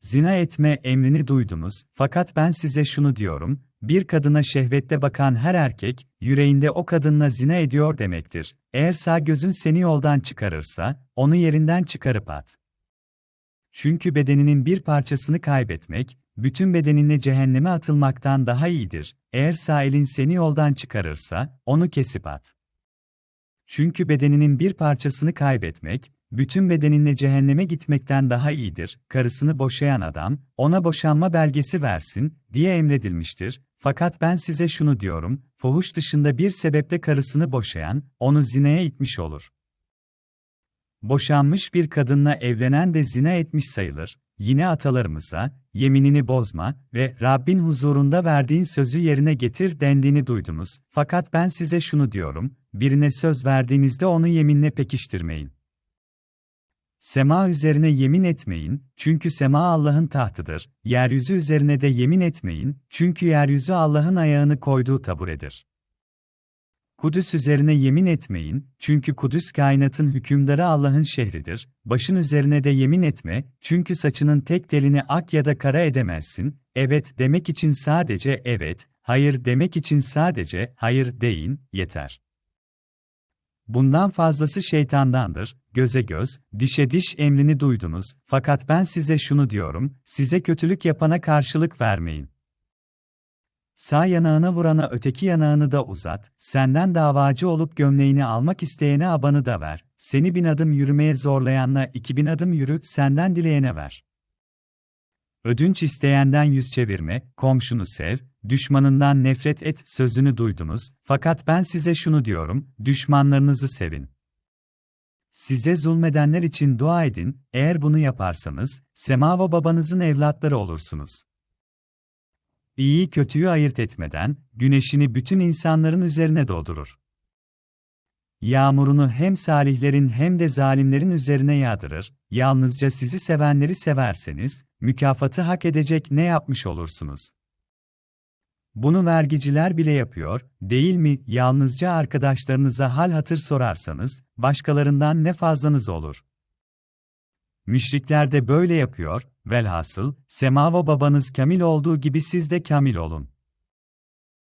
zina etme emrini duydunuz, fakat ben size şunu diyorum, bir kadına şehvetle bakan her erkek, yüreğinde o kadınla zina ediyor demektir. Eğer sağ gözün seni yoldan çıkarırsa, onu yerinden çıkarıp at. Çünkü bedeninin bir parçasını kaybetmek, bütün bedeninle cehenneme atılmaktan daha iyidir. Eğer sağ elin seni yoldan çıkarırsa, onu kesip at. Çünkü bedeninin bir parçasını kaybetmek, bütün bedeninle cehenneme gitmekten daha iyidir. Karısını boşayan adam, ona boşanma belgesi versin, diye emredilmiştir. Fakat ben size şunu diyorum, fuhuş dışında bir sebeple karısını boşayan, onu zinaya itmiş olur. Boşanmış bir kadınla evlenen de zina etmiş sayılır. Yine atalarımıza, yeminini bozma ve Rabbin huzurunda verdiğin sözü yerine getir dendiğini duydunuz. Fakat ben size şunu diyorum, birine söz verdiğinizde onu yeminle pekiştirmeyin. Sema üzerine yemin etmeyin, çünkü sema Allah'ın tahtıdır. Yeryüzü üzerine de yemin etmeyin, çünkü yeryüzü Allah'ın ayağını koyduğu taburedir. Kudüs üzerine yemin etmeyin, çünkü Kudüs kainatın hükümdarı Allah'ın şehridir. Başın üzerine de yemin etme, çünkü saçının tek telini ak ya da kara edemezsin. Evet demek için sadece evet, hayır demek için sadece hayır deyin, yeter. Bundan fazlası şeytandandır, göze göz, dişe diş emrini duydunuz, fakat ben size şunu diyorum, size kötülük yapana karşılık vermeyin. Sağ yanağına vurana öteki yanağını da uzat, senden davacı olup gömleğini almak isteyene abanı da ver, seni bin adım yürümeye zorlayanla iki bin adım yürü, senden dileyene ver. Ödünç isteyenden yüz çevirme, komşunu sev, düşmanından nefret et sözünü duydunuz, fakat ben size şunu diyorum, düşmanlarınızı sevin. Size zulmedenler için dua edin, eğer bunu yaparsanız, semava babanızın evlatları olursunuz. İyiyi kötüyü ayırt etmeden, güneşini bütün insanların üzerine doldurur. Yağmurunu hem salihlerin hem de zalimlerin üzerine yağdırır, yalnızca sizi sevenleri severseniz, mükafatı hak edecek ne yapmış olursunuz? Bunu vergiciler bile yapıyor, değil mi? Yalnızca arkadaşlarınıza hal hatır sorarsanız, başkalarından ne fazlanız olur? Müşrikler de böyle yapıyor, velhasıl, semava babanız kamil olduğu gibi siz de kamil olun.